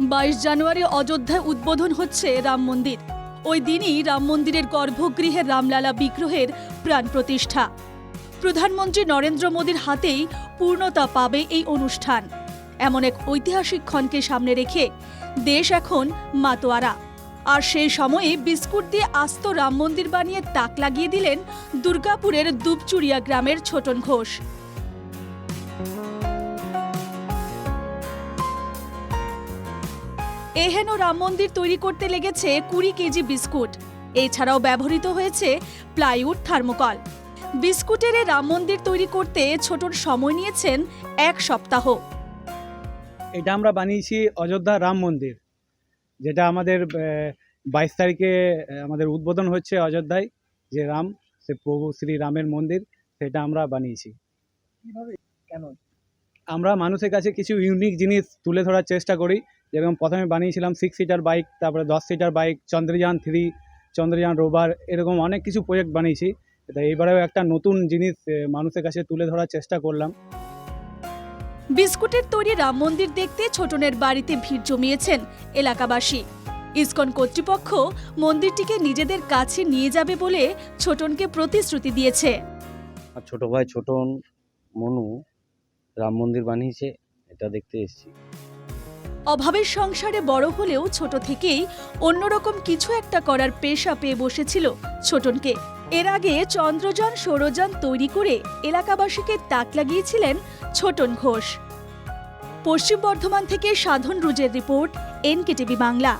বাইশ জানুয়ারি অযোধ্যায় উদ্বোধন হচ্ছে রাম মন্দির। ওই দিনই রাম মন্দিরের গর্ভগৃহে রামলালা বিগ্রহের প্রাণ প্রতিষ্ঠা। প্রধানমন্ত্রী নরেন্দ্র মোদীর হাতেই পূর্ণতা পাবে এই অনুষ্ঠান। এমন এক ঐতিহাসিক ক্ষণকে সামনে রেখে দেশ এখন মাতোয়ারা। আর সেই সময়ে বিস্কুট দিয়ে আস্ত রাম মন্দির বানিয়ে তাক লাগিয়ে দিলেন দুর্গাপুরের দুপচুরিয়া গ্রামের ছোটন ঘোষ। এহেন রাম মন্দির তৈরি করতে লেগেছে কুড়ি কেজি বিস্কুট। এছাড়াও ব্যবহৃত হয়েছে প্লাইউড থার্মোকল। বিস্কুটের এই রাম মন্দির তৈরি করতে ছোটর সময় নিয়েছেন এক সপ্তাহ। এটা আমরা বানিয়েছি অযোধ্যা রাম মন্দির যেটা আমাদের বাইশ তারিখে আমাদের উদ্বোধন হচ্ছে অযোধ্যায়। যে রাম সে প্রভু শ্রী রামের মন্দির সেটা আমরা বানিয়েছি। কীভাবে? কেন? আমরা মানুষের কাছে কিছু ইউনিক জিনিস তুলে ধরার চেষ্টা করি যেরকম প্রথমে বানিয়েছিলাম সিক্স সিটার বাইক তারপরে দশ seater bike Chandrayaan three Chandrayaan rover এরকম অনেক কিছু প্রজেক্ট বানিয়েছি। তা এইবারেও একটা নতুন জিনিস মানুষের কাছে তুলে ধরার চেষ্টা করলাম। বিস্কুটের তৈরি রাম মন্দির দেখতে ছোটনের বাড়িতে ভিড় জমিয়েছেন এলাকাবাসী। ইসকন কর্তৃপক্ষ মন্দিরটিকে নিজেদের কাছে নিয়ে যাবে বলে ছোটনকে প্রতিশ্রুতি দিয়েছে। আর ছোট ভাই ছোটন মনু রাম মন্দির বানিয়েছে এটা দেখতে এসেছি। অভাবের সংসারে বড় হলেও ছোট থেকেই অন্যরকম কিছু একটা করার পেশা পেয়ে বসেছিল ছোটনকে। এর আগে চন্দ্রযান, সৌরযান তৈরি করে এলাকাবাসীকে তাক লাগিয়েছিলেন ছোটন ঘোষ। পশ্চিম বর্ধমান থেকে সাধন রুজের রিপোর্ট, এনকেটিভি বাংলা।